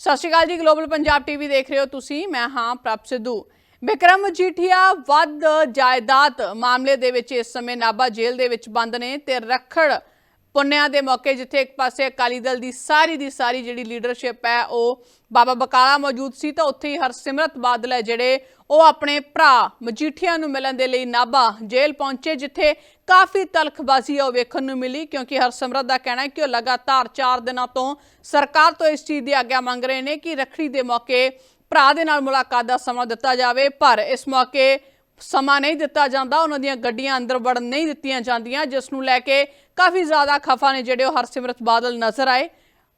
ਸਤਿ ਸ਼੍ਰੀ ਅਕਾਲ ਜੀ global Punjab TV ਦੇਖ ਰਹੇ ਹੋ ਤੁਸੀਂ, ਮੈਂ ਹਾਂ ਪ੍ਰਭ ਸਿੱਧੂ। ਬਿਕਰਮ ਮਜੀਠੀਆ ਵੱਧ ਜਾਇਦਾਦ ਮਾਮਲੇ ਦੇ ਵਿੱਚ ਇਸ ਸਮੇਂ ਨਾਭਾ ਜੇਲ੍ਹ ਦੇ ਵਿੱਚ ਬੰਦ ਨੇ ਤੇ ਰੱਖੜ ਪੁੰਨਿਆਂ ਦੇ ਮੌਕੇ ਜਿੱਥੇ ਇੱਕ ਪਾਸੇ ਅਕਾਲੀ ਦਲ ਦੀ ਸਾਰੀ ਦੀ ਸਾਰੀ ਜਿਹੜੀ ਲੀਡਰਸ਼ਿਪ ਹੈ, ਉਹ ਬਾਬਾ ਬਕਾਲਾ ਮੌਜੂਦ ਸੀ ਤਾਂ ਉੱਥੇ ਹੀ ਹਰਸਿਮਰਤ ਬਾਦਲ ਹੈ ਜਿਹੜੇ ਉਹ ਆਪਣੇ ਭਰਾ ਮਜੀਠੀਆ ਨੂੰ ਮਿਲਣ ਦੇ ਲਈ ਨਾਭਾ ਜੇਲ੍ਹ ਪਹੁੰਚੇ, ਜਿੱਥੇ ਕਾਫੀ ਤਲਖਬਾਜ਼ੀ ਆ ਉਹ ਵੇਖਣ ਨੂੰ ਮਿਲੀ, ਕਿਉਂਕਿ ਹਰਸਿਮਰਤ ਦਾ ਕਹਿਣਾ ਹੈ ਕਿ ਉਹ ਲਗਾਤਾਰ 4 ਦਿਨਾਂ ਤੋਂ ਸਰਕਾਰ ਤੋਂ ਇਸ ਚੀਜ਼ ਦੀ ਆਗਿਆ ਮੰਗ ਰਹੇ ਨੇ ਕਿ ਰੱਖੜੀ ਦੇ ਮੌਕੇ ਭਰਾ ਦੇ ਨਾਲ ਮੁਲਾਕਾਤ ਦਾ ਸਮਾਂ ਦਿੱਤਾ ਜਾਵੇ, ਪਰ ਇਸ ਮੌਕੇ ਸਮਾਂ ਨਹੀਂ ਦਿੱਤਾ ਜਾਂਦਾ, ਉਹਨਾਂ ਦੀਆਂ ਗੱਡੀਆਂ ਅੰਦਰ ਵੜਨ ਨਹੀਂ ਦਿੱਤੀਆਂ ਜਾਂਦੀਆਂ, ਜਿਸ ਨੂੰ ਲੈ ਕੇ ਕਾਫੀ ਜ਼ਿਆਦਾ ਖਫਾ ਨੇ ਜਿਹੜੇ ਉਹ ਹਰਸਿਮਰਤ ਬਾਦਲ ਨਜ਼ਰ ਆਏ।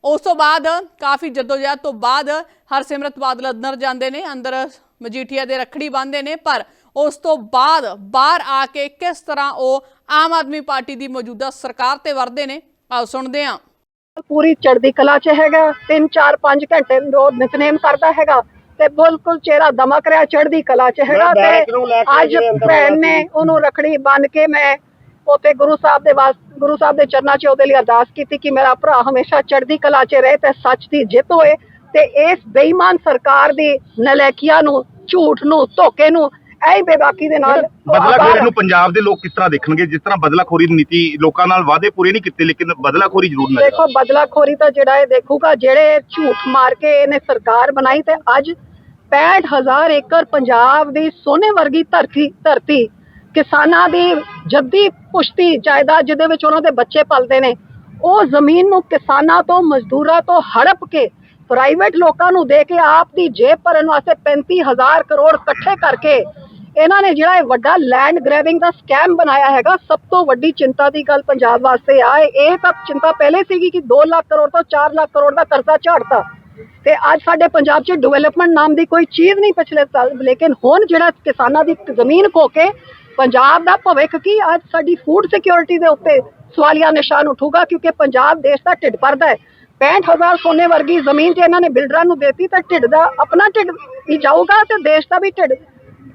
ਉਸ ਤੋਂ ਬਾਅਦ ਕਾਫੀ ਜਦੋਜਹਿਦ ਤੋਂ ਬਾਅਦ ਹਰਸਿਮਰਤ ਬਾਦਲ ਅੰਦਰ ਜਾਂਦੇ ਨੇ ਅੰਦਰ ਮਜੀਠੀਆ ਦੇ ਰੱਖੜੀ ਬੰਨ੍ਹਦੇ ਨੇ ਪਰ ਉਸ ਤੋਂ ਬਾਅਦ ਬਾਹਰ ਆ ਕੇ ਕਿਸ ਤਰ੍ਹਾਂ ਉਹ ਆਮ ਆਦਮੀ ਪਾਰਟੀ ਦੀ ਮੌਜੂਦਾ ਸਰਕਾਰ ਤੇ ਵਰਦੇ ਨੇ ਆਓ ਸੁਣਦੇ ਹਾਂ। ਪੂਰੀ ਚੜ੍ਹਦੀ ਕਲਾ ਚ ਹੈਗਾ 3 4 5 ਘੰਟੇ ਰੋਜ਼ ਨਿਤਨੇਮ ਕਰਦਾ ਹੈਗਾ ਤੇ ਬਿਲਕੁਲ ਚਿਹਰਾ ਦਮਕ ਰਿਹਾ ਚੜ੍ਹਦੀ ਕਲਾ ਚ ਹੈਗਾ ਤੇ ਅੱਜ ਭੈਣ ਨੇ ਉਹਨੂੰ ਰਖੜੀ ਬੰਨ ਕੇ ਮੈਂ ਉਤੇ ਗੁਰੂ ਸਾਹਿਬ ਦੇ ਵਾਸ ਗੁਰੂ ਸਾਹਿਬ ਦੇ ਚਰਨਾਂ 'ਚ ਉਹਦੇ ਲਈ ਅਰਦਾਸ ਕੀਤੀ ਕਿ ਮੇਰਾ ਭਰਾ ਹਮੇਸ਼ਾ ਚੜ੍ਹਦੀ ਕਲਾ 'ਚ ਰਹੇ ਤੇ ਸੱਚ ਦੀ ਜਿੱਤ ਹੋਏ ਤੇ ਇਸ ਬੇਈਮਾਨ ਸਰਕਾਰ ਦੀ ਨਲਾਇਕੀਆਂ ਨੂੰ ਝੂਠ ਨੂੰ ਧੋਖੇ ਨੂੰ ਐ ਬੇਬਾਕੀ ਦੇ ਨਾਲ ਬਦਲਾਖੋਰੀ ਨੂੰ ਪੰਜਾਬ ਦੇ ਲੋਕ ਕਿਸ ਤਰ੍ਹਾਂ ਦੇਖਣਗੇ? ਜਿਸ ਤਰ੍ਹਾਂ ਬਦਲਾਖੋਰੀ ਦੀ ਨੀਤੀ ਲੋਕਾਂ ਨਾਲ ਵਾਅਦੇ ਪੂਰੇ ਨਹੀਂ ਕੀਤੇ ਲੇਕਿਨ ਬਦਲਾਖੋਰੀ ਜ਼ਰੂਰ ਨਜ਼ਰ ਦੇਖੋ ਬਦਲਾਖੋਰੀ ਤਾਂ ਜਿਹੜਾ ਇਹ ਦੇਖੂਗਾ ਜਿਹੜੇ ਝੂਠ ਮਾਰ ਕੇ ਇਹਨੇ ਸਰਕਾਰ ਬਣਾਈ ਤੇ ਅੱਜ 65000 ਏਕੜ ਪੰਜਾਬ ਦੀ ਸੋਨੇ ਵਰਗੀ ਧਰਤੀ ਧਰਤੀ ਕਿਸਾਨਾਂ ਦੀ ਜੱਦੀ ਪੁਸ਼ਤੀ ਜਾਇਦਾਦ ਜਿਹਦੇ ਵਿੱਚ ਉਹਨਾਂ ਦੇ ਬੱਚੇ ਪਲਦੇ ਨੇ, ਉਹ ਜ਼ਮੀਨ ਨੂੰ ਕਿਸਾਨਾਂ ਤੋਂ, ਮਜ਼ਦੂਰਾਂ ਤੋਂ ਹੜਪ ਕੇ ਪ੍ਰਾਈਵੇਟ ਲੋਕਾਂ ਨੂੰ ਦੇ ਕੇ ਆਪ ਦੀ ਜੇਬ ਭਰਨ ਵਾਸਤੇ 35000 ਕਰੋੜ ਇਕੱਠੇ ਕਰਕੇ ਇਹਨਾਂ ਨੇ ਜਿਹੜਾ ਇਹ ਵੱਡਾ ਲੈਂਡ ਗ੍ਰੈਬਿੰਗ ਦਾ ਸਕੈਮ ਬਣਾਇਆ ਹੈਗਾ, ਸਭ ਤੋਂ ਵੱਡੀ ਚਿੰਤਾ ਦੀ ਗੱਲ ਪੰਜਾਬ ਵਾਸਤੇ ਆ, ਇਹ ਤਾਂ ਚਿੰਤਾ ਪਹਿਲੇ ਸੀਗੀ ਕਿ 2 ਲੱਖ ਕਰੋੜ ਤੋਂ 4 ਲੱਖ ਕਰੋੜ ਦਾ ਕਰਜ਼ਾ ਝਾੜਤਾ ਤੇ ਅੱਜ ਸਾਡੇ ਪੰਜਾਬ 'ਚ ਡਿਵੈਲਪਮੈਂਟ ਨਾਮ ਦੀ ਕੋਈ ਚੀਜ਼ ਨਹੀਂ ਪਿਛਲੇ ਸਾਲ, ਲੇਕਿਨ ਹੁਣ ਜਿਹੜਾ ਕਿਸਾਨਾਂ ਦੀ ਜ਼ਮੀਨ ਖੋ ਕੇ ਪੰਜਾਬ ਦਾ ਭਵਿੱਖ ਕੀ? ਅੱਜ ਸਾਡੀ ਫੂਡ ਸਿਕਿਉਰਿਟੀ ਦੇ ਉੱਤੇ ਸਵਾਲੀਆ ਨਿਸ਼ਾਨ ਉਠੂਗਾ ਕਿਉਂਕਿ ਪੰਜਾਬ ਦੇਸ਼ ਦਾ ਢਿੱਡ ਭਰਦਾ ਹੈ। 65000 ਸੋਨੇ ਵਰਗੀ ਜ਼ਮੀਨ ਜੇ ਇਹਨਾਂ ਨੇ ਬਿਲਡਰਾਂ ਨੂੰ ਦੇਤੀ ਤਾਂ ਢਿੱਡ ਦਾ ਆਪਣਾ ਢਿੱਡ ਹੀ ਜਾਊਗਾ ਤੇ ਦੇਸ਼ ਦਾ ਵੀ ਢਿੱਡ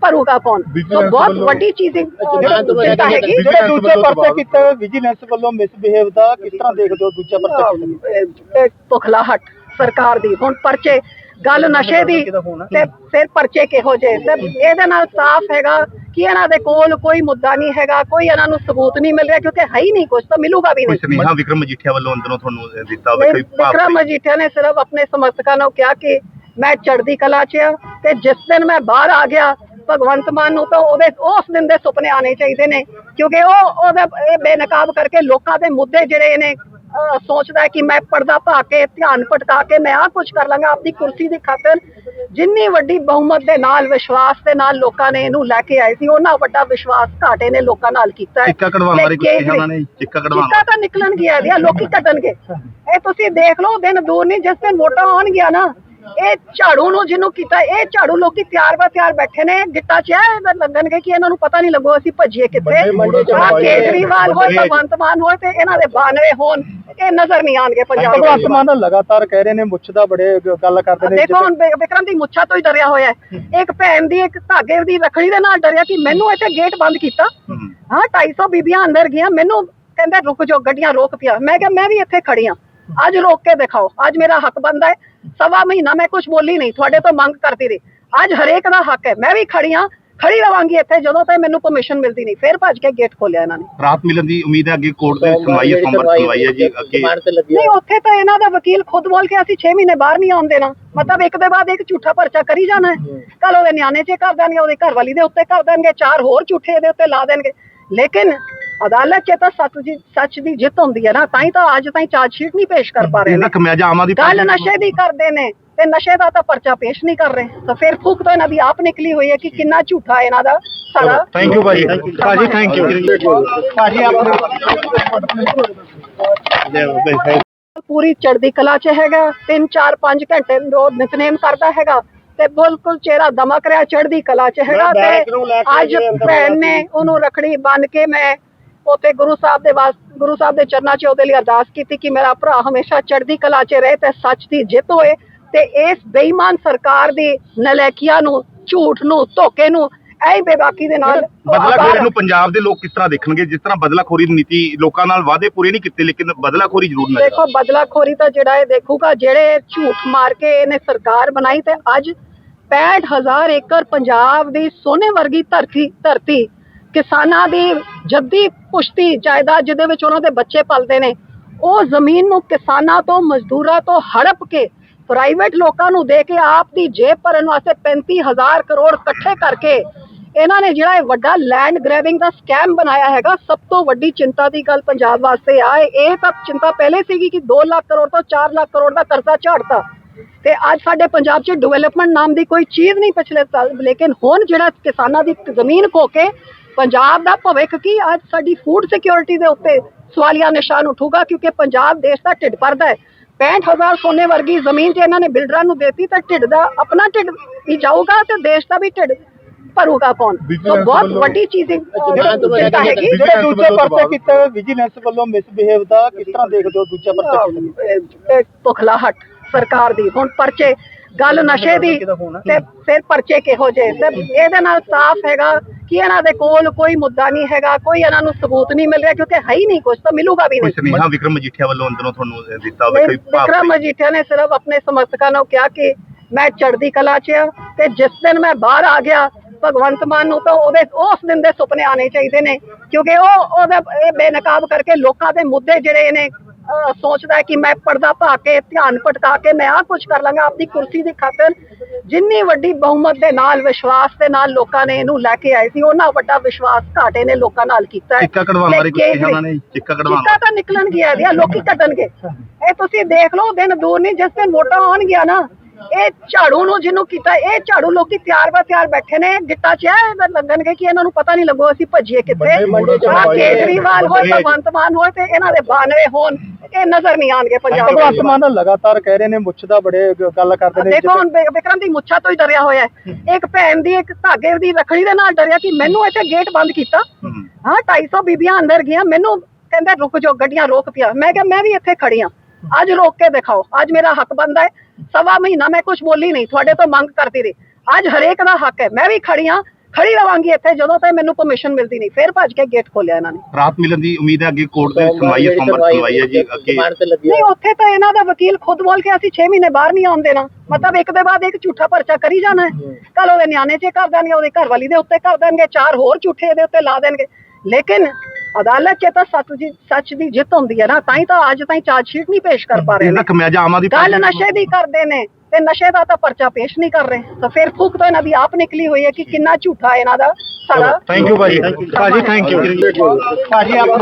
ਭਰੂਗਾ ਕੌਣ? ਸੋ ਬਹੁਤ ਵੱਡੀ ਚੀਜ਼ ਹੈਗੀ। ਜਿਹੜੇ ਦੂਜੇ ਪਰਚੇ ਕੀਤੇ ਵਿਜੀਲੈਂਸ ਵੱਲੋਂ ਮਿਸਬਿਹੇਵ ਦਾ ਕਿਸ ਤਰ੍ਹਾਂ ਦੇਖਦੇ ਹੋ ਦੂਜਾ ਪਰਚਾ ਪੁਖਲਾਹਟ ਸਰਕਾਰ ਦੀ। ਹੁਣ ਪਰਚੇ ਗੱਲ ਨਸ਼ੇ ਦੀ ਤੇ ਫਿਰ ਪਰਚੇ ਕਿਹੋ ਜੇ ਤੇ ਇਹਦੇ ਨਾਲ ਸਾਫ਼ ਹੈਗਾ ਕਿ ਇਹਨਾਂ ਦੇ ਕੋਲ ਕੋਈ ਮੁੱਦਾ ਨਹੀਂ ਹੈਗਾ ਕੋਈ ਇਹਨਾਂ ਨੂੰ ਸਬੂਤ ਨਹੀਂ ਮਿਲ ਰਿਹਾ ਕਿਉਂਕਿ ਹੈ ਹੀ ਨਹੀਂ ਕੁਝ ਤਾਂ ਮਿਲੂਗਾ ਵੀ ਨਹੀਂ। ਸੁਨੇਹਾ ਵਿਕਰਮ ਮਜੀਠੀਆ ਵੱਲੋਂ ਅੰਦਰੋਂ ਤੁਹਾਨੂੰ ਅਹ, ਦਿੱਤਾ ਹੋਵੇ ਕੋਈ ਭਾਵ ਵਿਕਰਮ ਮਜੀਠੀਆ ਨੇ ਸਿਰਫ ਆਪਣੇ ਸਮਰਥਕਾਂ ਨੂੰ ਕਿਹਾ ਕਿ ਮੈਂ ਚੜ੍ਹਦੀ ਕਲਾ 'ਚ ਆ ਤੇ ਜਿਸ ਦਿਨ ਮੈਂ ਬਾਹਰ ਆ ਗਿਆ ਭਗਵੰਤ ਮਾਨ ਨੂੰ ਤਾਂ ਉਹਦੇ ਉਸ ਦਿਨ ਦੇ ਸੁਪਨੇ ਆਣੇ ਚਾਹੀਦੇ ਨੇ ਕਿਉਂਕਿ ਉਹ ਉਹਦਾ ਇਹ ਬੇਨਕਾਬ ਕਰਕੇ ਲੋਕਾਂ ਦੇ ਮੁੱਦੇ ਜਿਹੜੇ ਅਹ, ਸੋਚਦਾ ਕਿ ਮੈਂ ਪਰਦਾ ਪਾ ਕੇ ਧਿਆਨ ਭਟਕਾ ਕੇ ਮੈਂ ਆਹ ਕੁਝ ਕਰ ਲਾਂਗਾ ਆਪਣੀ ਕੁਰਸੀ ਦੀ ਖਾਤਰ ਜਿੰਨੀ ਵੱਡੀ ਬਹੁਮਤ ਦੇ ਨਾਲ ਵਿਸ਼ਵਾਸ ਦੇ ਨਾਲ ਲੋਕਾਂ ਨੇ ਇਹਨੂੰ ਲੈ ਕੇ ਆਏ ਸੀ ਉਹਨਾਂ ਵੱਡਾ ਵਿਸ਼ਵਾਸ ਘਾਟੇ ਨੇ ਲੋਕਾਂ ਨਾਲ ਕੀਤਾ ਹੈ। ਚਿੱਕਾ ਕਢਵਾਉਣ ਬਾਰੇ ਕੁਝ ਉਹਨਾਂ ਨੇ? ਚਿੱਕਾ ਕਢਵਾਉਣ ਚਿੱਕਾ ਤਾਂ ਨਿਕਲਣ ਗਿਆ ਇਹਦੀਆਂ ਲੋਕੀ ਕੱਢਣਗੇ। ਇਹ ਤੁਸੀਂ ਦੇਖ ਲਓ ਦਿਨ ਦੂਰ ਨਹੀਂ ਜਿਸ ਦਿਨ ਵੋਟਾਂ ਆਉਣਗੀਆਂ ਨਾ ਇਹ ਝਾੜੂ ਨੂੰ ਜਿਹਨੂੰ ਕੀਤਾ ਇਹ ਝਾੜੂ ਲੋਕੀ ਤਿਆਰ ਬਾ ਤਿਆਰ ਬੈਠੇ ਨੇ ਗਿੱਟਾ ਚ ਇਹ ਲੱਗਣਗੇ ਕਿ ਇਹਨਾਂ ਨੂੰ ਪਤਾ ਨਹੀਂ ਲੱਗੋ ਅਸੀਂ ਭੱਜੀਏ ਕਿੱਥੇ। ਕੇਜਰੀਵਾਲ ਹੋਏ ਭਗਵੰਤ ਮਾਨ ਹੋਏ ਤੇ ਇਹਨਾਂ ਦੇ ਬਾਨਵੇ ਹੋਣ ਇਹ ਨਜ਼ਰ ਨਹੀਂ ਆਣਗੇ ਪੰਜਾਬ ਭਗਵੰਤ ਵਿੱਚ। ਮਾਨ ਲਗਾਤਾਰ ਕਹਿ ਰਹੇ ਨੇ ਮੁੱਛ ਦਾ ਬੜੇ ਗੱਲ ਕਰਦੇ ਨੇ। ਦੇਖੋ ਹੁਣ ਵਿ- ਵਿਕਰਮ ਦੀ ਮੁੱਛਾਂ ਤੋਂ ਹੀ ਡਰਿਆ ਹੋਇਆ ਹੈ। ਇੱਕ ਭੈਣ ਦੀ ਇੱਕ ਧਾਗੇ ਦੀ ਰਖੜੀ ਦੇ ਨਾਲ ਡਰਿਆ ਕਿ ਮੈਨੂੰ ਇੱਥੇ ਗੇਟ ਬੰਦ ਕੀਤਾ। ਹਾਂ। 250 ਬੀਬੀਆਂ ਅੰਦਰ ਗਈਆਂ ਮੈਨੂੰ ਕਹਿੰਦੇ ਰੁਕ ਜਾਓ ਗੱਡੀਆਂ ਰੋਕ ਪਿਆ। ਮੈਂ ਕਿਹਾ ਮੈਂ ਵੀ ਇੱਥੇ ਖੜੀ ਅੱਜ ਰੋਕ ਕੇ ਦਿਖਾਓ। ਅੱਜ ਮੇਰਾ ਹੱਕ ਬਣਦਾ ਹੈ। ਸਵਾ ਮਹੀਨਾ ਮੈਂ ਕੁਝ ਬੋਲੀ ਨਹੀਂ। ਤੁਹਾਡੇ ਤੋਂ ਮੰਗ ਕਰਦੀ ਰਹੀ। ਅੱਜ ਹਰੇਕ ਦਾ ਹੱਕ ਹੈ। ਮੈਂ ਵੀ ਖੜੀ ਹਾਂ। ਖੜੀ ਰਵਾਂਗੀ ਇੱਥੇ ਜਦੋਂ ਤੱਕ ਮੈਨੂੰ ਪਰਮਿਸ਼ਨ ਮਿਲਦੀ ਨਹੀਂ। ਫਿਰ ਭੱਜ ਕੇ ਗੇਟ ਖੋਲਿਆ ਇਹਨਾਂ ਨੇ। ਰਾਤ ਮਿਲਣ ਦੀ ਉਮੀਦ ਹੈ ਅੱਗੇ ਕੋਰਟ ਦੇ ਸੁਣਵਾਈ ਹੈ ਸੋਮਵਾਰ ਸੁਣਵਾਈ ਹੈ ਜੀ। ਅੱਗੇ ਨਹੀਂ ਉੱਥੇ ਤਾਂ ਇਹਨਾਂ ਦਾ ਵਕੀਲ ਖੁਦ ਬੋਲ ਕੇ ਅਸੀਂ 6 ਮਹੀਨੇ ਬਾਹਰ ਨਹੀਂ ਆਉਣ ਦੇਣਾ। ਮਤਲਬ ਇੱਕ ਦੇ ਬਾਅਦ ਇੱਕ ਝੂਠਾ ਪਰਚਾ ਕਰੀ ਜਾਣਾ ਹੈ। ਕੱਲ ਉਹਦੇ ਨਿਆਣੇ 'ਚ ਕਰ ਦੇਣਗੇ ਉਹਦੀ ਘਰਵਾਲੀ ਦੇ ਉੱਤੇ ਕਰ ਦੇਣਗੇ ਚਾਰ ਹੋਰ ਝੂਠੇ ਇਹਦੇ ਉੱਤੇ ਲਾ ਦੇਣਗੇ। ਲੇਕਿਨ ਅਦਾਲਤ 'ਚ ਤਾਂ ਸੱਚ ਦੀ ਸੱਚ ਦੀ ਜਿੱਤ ਹੁੰਦੀ ਹੈ ਨਾ ਤਾਂ ਹੀ ਤਾਂ ਅੱਜ ਤਾਈਂ ਚਾਰਜ ਸ਼ੀਟ ਨਹੀਂ ਪੇਸ਼ ਕਰ ਪਾ ਰਹੇ ਨੇ। ਖਮਿਆਜਾ ਆਮ ਆਦਮੀ ਗੱਲ ਨਸ਼ੇ ਦੀ ਕਰਦੇ ਨੇ ਤੇ ਨਸ਼ੇ ਦਾ ਤਾਂ ਪਰਚਾ ਪੇਸ਼ ਨਹੀਂ ਕਰ ਰਹੇ। ਤਾਂ ਫਿਰ ਫੂਕ ਤਾਂ ਇਹਨਾਂ ਦੀ ਆਪ ਨਿਕਲੀ ਹੋਈ ਹੈ ਕਿ ਕਿੰਨਾ ਝੂਠਾ ਇਹਨਾਂ ਦਾ ਸਾਰਾ ਥੈਂਕ ਯੂ ਭਾਜੀ। ਭਾਜੀ ਥੈਂਕ ਯੂ ਭਾਜੀ ਆਪਣੇ ਪੂਰੀ ਚੜ੍ਹਦੀ ਕਲਾ 'ਚ ਹੈਗਾ 3 4 5 ਘੰਟੇ ਰੋਜ਼ ਨਿਤਨੇਮ ਕਰਦਾ ਹੈਗਾ ਤੇ ਬਿਲਕੁਲ ਚਿਹਰਾ ਦਮਕ ਰਿਹਾ ਚੜ੍ਹਦੀ ਕਲਾ 'ਚ ਹੈਗਾ ਤੇ ਅੱਜ ਭੈਣ ਨੇ ਉਹਨੂੰ ਰਖੜੀ ਬੰਨ ਕੇ ਮੈਂ ਉਤੇ ਗੁਰੂ ਸਾਹਿਬ ਦੇ ਵਾਸ ਗੁਰੂ ਸਾਹਿਬ ਦੇ ਚਰਨਾਂ 'ਚ ਉਹਦੇ ਲਈ ਅਰਦਾਸ ਕੀਤੀ ਕਿ ਮੇਰਾ ਭਰਾ ਹਮੇਸ਼ਾ ਚੜ੍ਹਦੀ ਕਲਾ 'ਚ ਰਹੇ ਤੇ ਸੱਚ ਦੀ ਜਿੱਤ ਹੋਏ ਤੇ ਇਸ ਬੇਈਮਾਨ ਸਰਕਾਰ ਦੀ ਨਲਾਇਕੀਆਂ ਨੂੰ ਝੂਠ ਨੂੰ ਧੋਖੇ ਨੂੰ ਐ ਬੇਬਾਕੀ ਦੇ ਨਾਲ ਬਦਲਾਖੋਰੀ ਨੂੰ ਪੰਜਾਬ ਦੇ ਲੋਕ ਕਿਸ ਤਰ੍ਹਾਂ ਦੇਖਣਗੇ? ਜਿਸ ਤਰ੍ਹਾਂ ਬਦਲਾਖੋਰੀ ਨੀਤੀ ਲੋਕਾਂ ਨਾਲ ਵਾਅਦੇ ਪੂਰੇ ਨਹੀਂ ਕੀਤੇ ਲੇਕਿਨ ਬਦਲਾਖੋਰੀ ਜ਼ਰੂਰ ਨਜ਼ਰ ਦੇਖੋ ਬਦਲਾਖੋਰੀ ਤਾਂ ਜਿਹੜਾ ਇਹ ਦੇਖੂਗਾ ਜਿਹੜੇ ਝੂਠ ਮਾਰ ਕੇ ਇਹਨੇ ਸਰਕਾਰ ਬਣਾਈ ਤੇ ਅੱਜ 65000 ਏਕੜ ਪੰਜਾਬ ਦੀ ਸੋਨੇ ਵਰਗੀ ਧਰਤੀ ਧਰਤੀ ਕਿਸਾਨਾਂ ਦੀ ਜੱਦੀ ਪੁਸ਼ਤੀ ਜਾਇਦਾਦ ਜਿਹਦੇ ਵਿੱਚ ਉਹਨਾਂ ਦੇ ਬੱਚੇ ਪਲਦੇ ਨੇ, ਉਹ ਜ਼ਮੀਨ ਨੂੰ ਕਿਸਾਨਾਂ ਤੋਂ, ਮਜ਼ਦੂਰਾਂ ਤੋਂ ਹੜਪ ਕੇ ਪ੍ਰਾਈਵੇਟ ਲੋਕਾਂ ਨੂੰ ਦੇ ਕੇ ਆਪ ਦੀ ਜੇਬ ਭਰਨ ਵਾਸਤੇ 35000 ਕਰੋੜ ਇਕੱਠੇ ਕਰਕੇ ਇਹਨਾਂ ਨੇ ਜਿਹੜਾ ਇਹ ਵੱਡਾ ਲੈਂਡ ਗ੍ਰੈਬਿੰਗ ਦਾ ਸਕੈਮ ਬਣਾਇਆ ਹੈਗਾ, ਸਭ ਤੋਂ ਵੱਡੀ ਚਿੰਤਾ ਦੀ ਗੱਲ ਪੰਜਾਬ ਵਾਸਤੇ ਆ, ਇਹ ਤਾਂ ਚਿੰਤਾ ਪਹਿਲੇ ਸੀਗੀ ਕਿ 2 ਲੱਖ ਕਰੋੜ ਤੋਂ 4 ਲੱਖ ਕਰੋੜ ਦਾ ਕਰਜ਼ਾ ਝਾੜਤਾ। ਤੇ ਅੱਜ ਸਾਡੇ ਪੰਜਾਬ 'ਚ ਡਿਵੈਲਪਮੈਂਟ ਨਾਮ ਦੀ ਕੋਈ ਚੀਜ਼ ਨਹੀਂ ਪਿਛਲੇ ਸਾਲ, ਲੇਕਿਨ ਹੁਣ ਜਿਹੜਾ ਕਿਸਾਨਾਂ ਦੀ ਜ਼ਮੀਨ ਖੋ ਕੇ ਪੰਜਾਬ ਦਾ ਭਵਿੱਖ ਕੀ? ਅੱਜ ਸਾਡੀ ਫੂਡ ਸਿਕਿਉਰਿਟੀ ਦੇ ਉੱਤੇ ਸਵਾਲੀਆ ਨਿਸ਼ਾਨ ਉਠੂਗਾ ਕਿਉਂਕਿ ਪੰਜਾਬ ਦੇਸ਼ ਦਾ ਢਿੱਡ ਭਰਦਾ ਹੈ। 65000 ਸੋਨੇ ਵਰਗੀ ਜ਼ਮੀਨ ਜੇ ਇਹਨਾਂ ਨੇ ਬਿਲਡਰਾਂ ਨੂੰ ਦੇਤੀ ਤਾਂ ਢਿੱਡ ਦਾ ਆਪਣਾ ਢਿੱਡ ਹੀ ਜਾਊਗਾ ਤੇ ਦੇਸ਼ ਦਾ ਵੀ ਢਿੱਡ ਭਰੂਗਾ ਕੌਣ? ਸੋ ਬਹੁਤ ਵੱਡੀ ਚੀਜ਼ ਹੈ। ਜਿਹੜੇ ਦੂਜੇ ਪਰਚੇ ਕੀਤੇ ਵਿਜੀਲੈਂਸ ਵੱਲੋਂ ਮਿਸਬਿਹੇਵ ਦਾ ਕਿਸ ਤਰ੍ਹਾਂ ਦੇਖਦੇ ਹੋ ਦੂਜਾ ਇਹ ਪੁਖਲਾਹਟ ਸਰਕਾਰ ਦੀ। ਹੁਣ ਪਰਚੇ ਗੱਲ ਨਸ਼ੇ ਦੀ ਤੇ ਫਿਰ ਪਰਚੇ ਕਿਹੋ ਜੇ ਤੇ ਇਹਦੇ ਨਾਲ ਸਾਫ਼ ਹੈਗਾ ਕਿ ਇਹਨਾਂ ਦੇ ਕੋਲ ਕੋਈ ਮੁੱਦਾ ਨਹੀਂ ਹੈਗਾ ਕੋਈ ਇਹਨਾਂ ਨੂੰ ਸਬੂਤ ਨਹੀਂ ਮਿਲ ਰਿਹਾ ਕਿਉਂਕਿ ਹੈ ਹੀ ਨਹੀਂ ਕੁਝ ਤਾਂ ਮਿਲੂਗਾ ਵੀ ਨਹੀਂ। ਸੁਨੇਹਾ ਵਿਕਰਮ ਮਜੀਠੀਆ ਵੱਲੋਂ ਅੰਦਰੋਂ ਤੁਹਾਨੂੰ ਦਿੱਤਾ ਹੋਵੇ ਕੋਈ ਭਾਵ ਵਿਕਰਮ ਮਜੀਠੀਆ ਨੇ ਸਿਰਫ ਆਪਣੇ ਸਮਰਥਕਾਂ ਨੂੰ ਕਿਹਾ ਕਿ ਮੈਂ ਚੜ੍ਹਦੀ ਕਲਾ 'ਚ ਹਾਂ ਤੇ ਜਿਸ ਦਿਨ ਮੈਂ ਬਾਹਰ ਆ ਗਿਆ ਭਗਵੰਤ ਮਾਨ ਨੂੰ ਤਾਂ ਉਹਦੇ ਉਸ ਦਿਨ ਦੇ ਸੁਪਨੇ ਆਣੇ ਚਾਹੀਦੇ ਨੇ ਕਿਉਂਕਿ ਉਹ ਉਹਦਾ ਇਹ ਬੇਨਕਾਬ ਕਰਕੇ ਲੋਕਾਂ ਦੇ ਮੁੱਦੇ ਜਿਹੜੇ ਨੇ ਸੋਚਦਾ ਕਿ ਮੈਂ ਪਰਦਾ ਪਾ ਕੇ ਧਿਆਨ ਭਟਕਾ ਕੇ ਮੈਂ ਆਹ ਕੁਝ ਕਰ ਲਾਂਗਾ ਆਪਣੀ ਕੁਰਸੀ ਦੀ ਖਾਤਰ। ਜਿੰਨੀ ਵੱਡੀ ਬਹੁਮਤ ਦੇ ਨਾਲ ਵਿਸ਼ਵਾਸ ਦੇ ਨਾਲ ਲੋਕਾਂ ਨੇ ਇਹਨੂੰ ਲੈ ਕੇ ਆਏ ਸੀ ਉਹਨਾਂ ਵੱਡਾ ਵਿਸ਼ਵਾਸ ਘਾਟੇ ਨੇ ਲੋਕਾਂ ਨਾਲ ਕੀਤਾ ਹੈ। ਚਿੱਕਾ ਕਢਵਾਉਣ ਲੇਕਿਨ ਕਿਹਾ ਉਹਨਾਂ ਨੇ? ਚਿੱਕਾ ਕਢਵਾਉਣ ਚਿੱਕਾ ਤਾਂ ਨਿਕਲਣ ਗਿਆ ਲੋਕੀ ਕੱਢਣਗੇ। ਇਹ ਤੁਸੀਂ ਦੇਖ ਲਓ ਦਿਨ ਦੂਰ ਨਹੀਂ ਜਿਸ ਦਿਨ ਵੋਟਾਂ ਆਉਣ ਗਿਆ ਨਾ ਇਹ ਝਾੜੂ ਨੂੰ ਜਿਹਨੂੰ ਕੀਤਾ ਇਹ ਝਾੜੂ ਲੋਕੀ ਤਿਆਰ ਬਾ ਤਿਆਰ ਬੈਠੇ ਨੇ ਗਿੱਟਾ ਚ ਇਹ ਲੱਗਣਗੇ ਕਿ ਇਹਨਾਂ ਨੂੰ ਪਤਾ ਨਹੀਂ ਲੱਗੋ ਅਸੀਂ ਭੱਜੀਏ ਕਿੱਥੇ। ਆਹ ਕੇਜਰੀਵਾਲ ਹੋਏ ਭਗਵੰਤ ਮਾਨ ਹੋਏ ਤੇ ਇਹਨਾਂ ਦੇ 92 ਹੋਣ ਇਹ ਨਜ਼ਰ ਨਹੀਂ ਆਣਗੇ ਪੰਜਾਬ ਭਗਵੰਤ ਦੇ ਮਾਨ ਲਗਾਤਾਰ ਕਹਿ ਰਹੇ ਨੇ ਮੁੱਛ ਦਾ ਬੜੇ ਗੱਲ ਕਰਦੇ ਨੇ ਦੇਖੋ ਹੁਣ ਵਿਕਰਮ ਦੀ ਮੁੱਛਾਂ ਤੋਂ ਹੀ ਡਰਿਆ ਹੋਇਆ ਇੱਕ ਭੈਣ ਦੀ ਇੱਕ ਧਾਗੇ ਦੀ ਰਖੜੀ ਦੇ ਨਾਲ ਡਰਿਆ ਕਿ ਮੈਨੂੰ ਇੱਥੇ ਗੇਟ ਬੰਦ ਕੀਤਾ। ਹਾਂ। 250 ਬੀਬੀਆਂ ਅੰਦਰ ਗਈਆਂ ਮੈਨੂੰ ਕਹਿੰਦੇ ਰੁਕ ਜਾਓ ਗੱਡੀਆਂ ਰੋਕ ਪਿਆ। ਮੈਂ ਕਿਹਾ ਮੈਂ ਵੀ ਇੱਥੇ ਖੜੀ ਹਾਂ। ਅੱਜ ਰੋਕ ਕੇ ਦਿਖਾਓ ਅੱਜ ਮੇਰਾ ਹੱਕ ਬਣਦਾ ਹੈ। ਸਵਾ ਮਹੀਨਾ ਮੈਂ ਕੁਝ ਬੋਲੀ ਨਹੀਂ ਤੁਹਾਡੇ ਤੋਂ ਮੰਗ ਕਰਦੀ ਰਹੀ। ਅੱਜ ਹਰੇਕ ਦਾ ਹੱਕ ਹੈ ਮੈਂ ਵੀ ਖੜੀ ਹਾਂ ਖੜੀ ਰਵਾਂਗੀ ਇੱਥੇ ਜਦੋਂ ਤੱਕ ਮੈਨੂੰ ਪਰਮਿਸ਼ਨ ਮਿਲਦੀ ਨਹੀਂ ਫੇਰ ਭੱਜ ਕੇ ਗੇਟ ਖੋਲਿਆ ਇਹਨਾਂ ਨੇ। ਰਾਤ ਮਿਲਣ ਦੀ ਉਮੀਦ ਹੈ ਅੱਗੇ ਕੋਰਟ ਦੇ ਸੁਣਵਾਈ ਹੈ ਸੋਮਵਾਰ ਸੁਣਵਾਈ ਹੈ ਜੀ ਅੱਗੇ ਨਹੀਂ ਉੱਥੇ ਤਾਂ ਇਹਨਾਂ ਦਾ ਵਕੀਲ ਖੁਦ ਬੋਲ ਕੇ ਅਸੀਂ 6 ਮਹੀਨੇ ਬਾਹਰ ਨਹੀਂ ਆਉਣ ਦੇਣਾ। ਮਤਲਬ ਇੱਕ ਦੇ ਬਾਅਦ ਇੱਕ ਝੂਠਾ ਪਰਚਾ ਕਰੀ ਜਾਣਾ ਹੈ। ਕੱਲ ਉਹਦੇ ਨਿਆਣੇ 'ਚ ਕਰ ਦੇਣਗੇ ਉਹਦੇ ਘਰ ਵਾਲੀ ਦੇ ਉੱਤੇ ਕਰ ਦੇਣਗੇ ਚਾਰ ਹੋਰ ਝੂਠੇ ਇਹਦੇ ਉੱਤੇ ਲਾ ਦੇਣਗੇ। ਲੇਕਿਨ ਅਦਾਲਤ 'ਚ ਤਾਂ ਸੱਚ ਦੀ ਸੱਚ ਦੀ ਜਿੱਤ ਹੁੰਦੀ ਹੈ ਨਾ ਤਾਂ ਹੀ ਤਾਂ ਅੱਜ ਤਾਈਂ ਚਾਰਜ ਸ਼ੀਟ ਨਹੀਂ ਪੇਸ਼ ਕਰ ਪਾ ਰਹੇ ਨੇ। ਖਮਿਆਜਾ ਆਮ ਆਦਮੀ ਗੱਲ ਪਾਰਟੀ- ਨਸ਼ੇ ਦੀ ਕਰਦੇ ਨੇ ਤੇ ਨਸ਼ੇ ਦਾ ਤਾਂ ਪਰਚਾ ਪੇਸ਼ ਨਹੀਂ ਕਰ ਰਹੇ। ਤਾਂ ਫਿਰ ਫੂਕ ਤਾਂ ਇਹਨਾਂ ਦੀ ਆਪ ਨਿਕਲੀ ਹੋਈ ਹੈ ਕਿ ਕਿੰਨਾ ਝੂਠਾ ਇਹਨਾਂ ਦਾ ਸਾਰਾ। ਥੈਂਕ ਯੂ ਭਾਜੀ। ਭਾਜੀ ਥੈਂਕ ਯੂ ਭਾਜੀ ਯੂ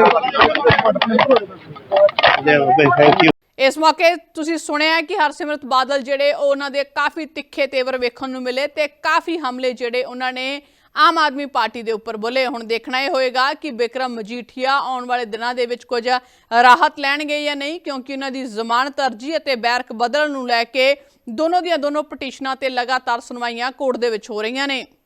ਇਸ ਮੌਕੇ ਤੁਸੀਂ ਸੁਣਿਆ ਕਿ ਹਰਸਿਮਰਤ ਬਾਦਲ ਜਿਹੜੇ ਉਹ ਉਹਨਾਂ ਦੇ ਕਾਫੀ ਤਿੱਖੇ ਤੇਵਰ ਵੇਖਣ ਨੂੰ ਮਿਲੇ ਤੇ ਕਾਫੀ ਹਮਲੇ ਜਿਹੜੇ ਉਹਨਾਂ ਨੇ ਆਮ ਆਦਮੀ ਪਾਰਟੀ ਦੇ ਉੱਪਰ ਬੋਲੇ। ਹੁਣ ਦੇਖਣਾ ਇਹ ਹੋਏਗਾ ਕਿ ਬਿਕਰਮ ਮਜੀਠੀਆ ਆਉਣ ਵਾਲੇ ਦਿਨਾਂ ਦੇ ਵਿੱਚ ਕੁਝ ਰਾਹਤ ਲੈਣਗੇ ਜਾਂ ਨਹੀਂ, ਕਿਉਂਕਿ ਉਹਨਾਂ ਦੀ ਜ਼ਮਾਨਤ ਅਰਜੀ ਅਤੇ ਬੈਰਕ ਬਦਲਣ ਨੂੰ ਲੈ ਕੇ ਦੋਨੋਂ ਦੀਆਂ ਦੋਨੋਂ ਪਟੀਸ਼ਨਾਂ ਤੇ ਲਗਾਤਾਰ ਸੁਣਵਾਈਆਂ ਕੋਰਟ ਦੇ ਵਿੱਚ ਹੋ ਰਹੀਆਂ ਨੇ।